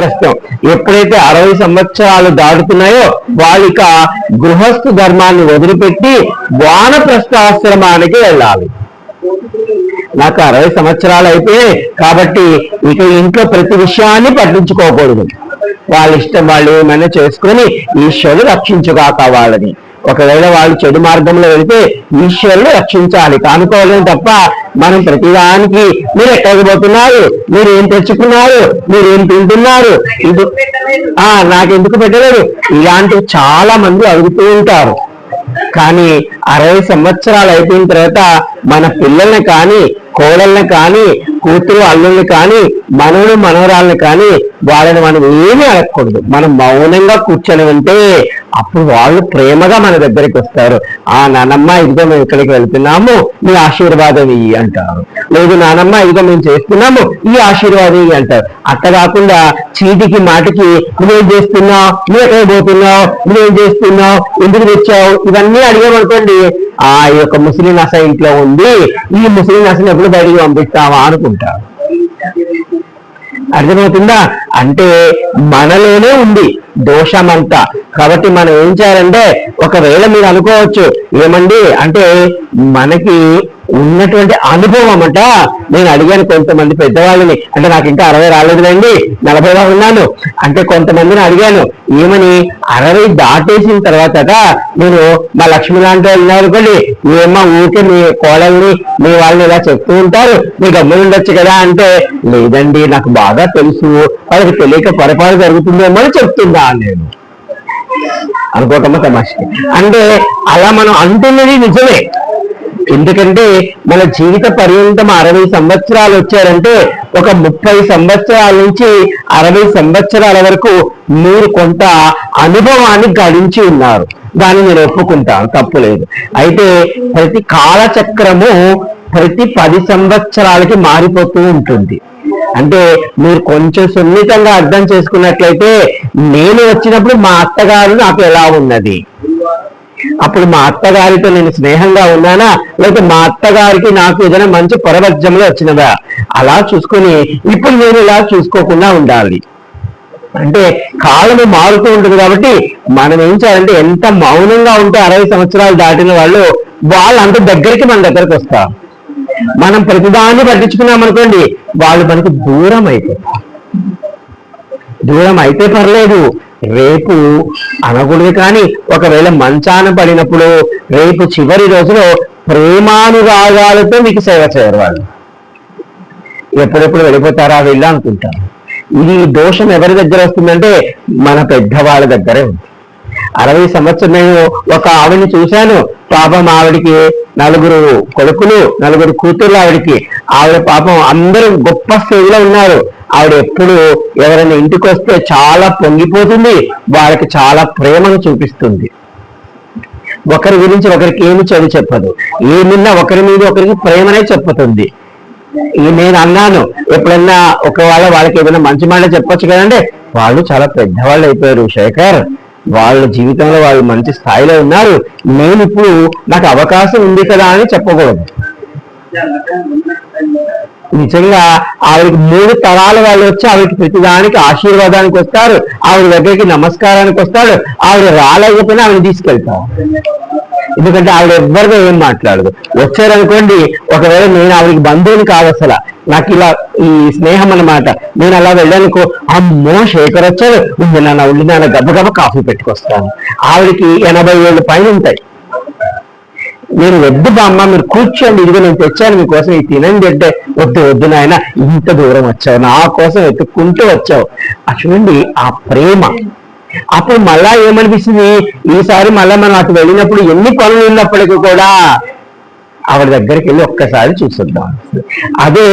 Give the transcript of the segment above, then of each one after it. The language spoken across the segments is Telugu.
ప్రస్తుతం. ఎప్పుడైతే అరవై సంవత్సరాలు దాటుతున్నాయో వాళ్ళిక గృహస్థు ధర్మాన్ని వదిలిపెట్టి వానప్రస్థాశ్రమానికి వెళ్ళాలి. నాకు అరవై సంవత్సరాలు అయిపోయాయి కాబట్టి ఇక ఇంట్లో ప్రతి విషయాన్ని పట్టించుకోకూడదు. వాళ్ళ ఇష్టం వాళ్ళు ఏమైనా చేసుకొని ఈశ్వరుడు రక్షించుగాక వాళ్ళని. ఒకవేళ వాళ్ళు చెడు మార్గంలో వెళితే ఈశ్వరుడు రక్షించాలి. కానుకోవాలని తప్ప మనం ప్రతిదానికి మీరు ఎక్కడికి పోతున్నారు? మీరు ఏం తెచ్చుకున్నారు? మీరు ఏం తింటున్నారు ఆ నాకెందుకు పెట్టలేదు? ఇలాంటివి చాలా మంది అడుగుతూ ఉంటారు. కానీ అరవై సంవత్సరాలు అయిపోయిన తర్వాత మన పిల్లల్ని కానీ కోడల్ని కానీ కూతురు అల్లుల్ని కానీ మనవుడు మనవరాళ్ళని కానీ వాళ్ళని మనం ఏమీ అడగకూడదు. మనం మౌనంగా కూర్చొని ఉంటే అప్పుడు వాళ్ళు ప్రేమగా మన దగ్గరికి వస్తారు. ఆ నానమ్మ ఇదిగో మేము ఇక్కడికి వెళ్తున్నాము మీ ఆశీర్వాదం ఇయ్యి అంటారు. లేదు నానమ్మ ఇదిగో మేము చేస్తున్నాము ఈ ఆశీర్వాదం ఇయ్యి అంటారు. అట్ట కాకుండా చీటికి మాటికి నువ్వేం చేస్తున్నావు? నువ్వు ఎక్కడ పోతున్నావు? నువ్వేం చేస్తున్నావు? ఎందుకు తెచ్చావు? ఇవన్నీ అడిగామనుకోండి ఆ యొక్క ముస్లిం నస ఇంట్లో ఉంది ఈ ముస్లిం నసను ఎప్పుడు బయటికి పంపిస్తావా అనుకుంటా. అర్థమవుతుందా? అంటే మనలోనే ఉంది దోషమంతా. కాబట్టి మనం ఏం చేయాలంటే ఒకవేళ మీరు అనుకోవచ్చు ఏమండి? అంటే మనకి ఉన్నటువంటి అనుభవం అంట నేను అడిగాను కొంతమంది పెద్దవాళ్ళని అంటే నాకు ఇంకా అరవై రాలేదులేండి నలభైలో ఉన్నాను. అంటే కొంతమందిని అడిగాను ఏమని? అరవై దాటేసిన తర్వాత నేను మా లక్ష్మి లాంటి వాళ్ళు ఉన్నారు ఏమో ఊరికే మీ కోడల్ని మీ వాళ్ళని ఇలా చెప్తూ ఉంటారు మీ గమ్ములు ఉండొచ్చు కదా అంటే లేదండి నాకు బాగా తెలుసు వాళ్ళకి తెలియక పొరపాటు జరుగుతుందేమో అని చెప్తున్నా నేను అనుకోకమ్మ తమాషకి అంటే అలా మనం అంటున్నది నిజమే. ఎందుకంటే మన జీవిత పర్యంతం అరవై సంవత్సరాలు వచ్చారంటే ఒక ముప్పై సంవత్సరాల నుంచి అరవై సంవత్సరాల వరకు మీరు కొంత అనుభవాన్ని గడించి ఉన్నారు. దాన్ని నేను ఒప్పుకుంటాను తప్పులేదు అయితే ప్రతి కాలచక్రము ప్రతి పది సంవత్సరాలకి మారిపోతూ ఉంటుంది. అంటే మీరు కొంచెం సున్నితంగా అర్థం చేసుకున్నట్లయితే నేను వచ్చినప్పుడు మా అత్తగారు నాకు ఎలా ఉన్నది? అప్పుడు మా అత్తగారితో నేను స్నేహంగా ఉన్నానా? లేకపోతే మా అత్తగారికి నాకు ఏదైనా మంచి పొరవజ్యంలో వచ్చినదా? అలా చూసుకొని ఇప్పుడు నేను ఇలా చూసుకోకుండా ఉండాలి. అంటే కాలము మారుతూ ఉంటుంది కాబట్టి మనం ఏం చేయాలంటే ఎంత మౌనంగా ఉంటే అరవై సంవత్సరాలు దాటిన వాళ్ళు వాళ్ళంత అంత దగ్గరికి మన దగ్గరకు వస్తారు. మనం ప్రతిదాన్ని పట్టించుకున్నాం అనుకోండి వాళ్ళు మనకి దూరం అయిపోతారు. దూరం అయితే పర్లేదు రేపు అనకూడదు కానీ ఒకవేళ మంచాన పడినప్పుడు రేపు చివరి రోజులో ప్రేమానురాగాలతో మీకు సేవ చేయరు వాళ్ళు. ఎప్పుడెప్పుడు వెళ్ళిపోతారా వెళ్ళా అనుకుంటారు. ఇది దోషం ఎవరి దగ్గర వస్తుందంటే మన పెద్దవాళ్ళ దగ్గరే ఉంది. అరవై సంవత్సరం నేను ఒక ఆవిడని చూశాను పాపం ఆవిడికి నలుగురు కొడుకులు నలుగురు కూతుర్లు ఆవిడికి. ఆవిడ పాపం అందరూ గొప్ప స్థితిలో ఉన్నారు. ఆవిడ ఎప్పుడు ఎవరైనా ఇంటికి వస్తే చాలా పొంగిపోతుంది వాళ్ళకి చాలా ప్రేమను చూపిస్తుంది. ఒకరి గురించి ఒకరికి ఏమి చెడు చెప్పదు. ఏమిన్నా ఒకరి మీద ఒకరికి ప్రేమనే చెప్పుతుంది. నేను అన్నాను ఎప్పుడన్నా ఒకవేళ వాళ్ళకి ఏదైనా మంచి మాట చెప్పొచ్చు కదండి? వాళ్ళు చాలా పెద్దవాళ్ళు అయిపోయారు శేఖర్. వాళ్ళ జీవితంలో వాళ్ళు మంచి స్థాయిలో ఉన్నారు. నేను ఇప్పుడు నాకు అవకాశం ఉంది కదా అని చెప్పకూడదు. నిజంగా ఆవిడకి మూడు తరాల వాళ్ళు వచ్చి ఆవిడకి ప్రతిదానికి ఆశీర్వాదానికి వస్తారు. ఆవిడ దగ్గరికి నమస్కారానికి వస్తాడు ఆవిడ రాలేకపోయినా ఆవిడ తీసుకెళ్తాం. ఎందుకంటే ఆవిడ ఎవ్వరితో ఏం మాట్లాడదు. వచ్చారనుకోండి ఒకవేళ నేను ఆవిడకి బంధువుని కాదు అసలు. నాకు ఇలా ఈ స్నేహం అన్నమాట. నేను అలా వెళ్ళానుకో అమ్మో శేఖర్ వచ్చాడు. ఉంది నాన్న ఉండి నాన్న గబగబ కాఫీ పెట్టుకొస్తాను. ఆవిడకి ఎనభై ఏళ్ళు పైన ఉంటాయి. నేను వద్దు బామ్మ మీరు కూర్చోండి. ఇదిగో నేను తెచ్చాను మీకోసం ఇది తినండి అంటే. వద్దు వద్దు నాయన ఇంత దూరం వచ్చావు. నా కోసం వెతుక్కుంటూ వచ్చావు. చూడండి ఆ ప్రేమ. అప్పుడు మళ్ళా ఏమనిపిస్తుంది? ఈసారి మళ్ళా మనం అటు వెళ్ళినప్పుడు ఎన్ని పనులు ఉన్నప్పటికీ కూడా ఆవిడ దగ్గరికి వెళ్ళి ఒక్కసారి చూసొద్దాం. అదే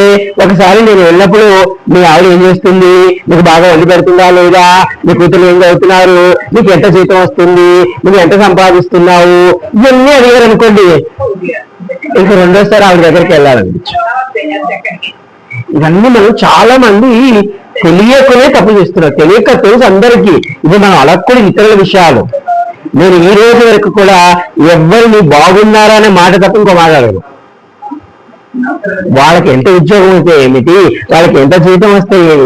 ఒకసారి నేను వెళ్ళినప్పుడు మీ ఆవిడ ఏం చేస్తుంది? నీకు బాగా వండి పెడుతుందా లేదా? మీ కూతురు ఏం చదువుతున్నారు? నీకు ఎంత జీతం వస్తుంది? నువ్వు ఎంత సంపాదిస్తున్నావు? ఇవన్నీ అడిగారు అనుకోండి. ఇంక రెండోసారి ఆవిడ దగ్గరికి వెళ్ళాలనిపించు ఇవన్నీ మనం చాలా మంది తెలియకనే తప్పు చేస్తున్నారు. తెలియక తెలుసు అందరికీ. ఇది మనం కూడా ఇతరుల విషయాలు. నేను ఈ రోజు వరకు కూడా ఎవరిని బాగున్నారా అనే మాట తప్ప ఇంకో మాట్లాడదు వాళ్ళకి ఎంత ఉద్యోగం అయితే ఏమిటి? వాళ్ళకి ఎంత జీతం వస్తే ఏమిటి?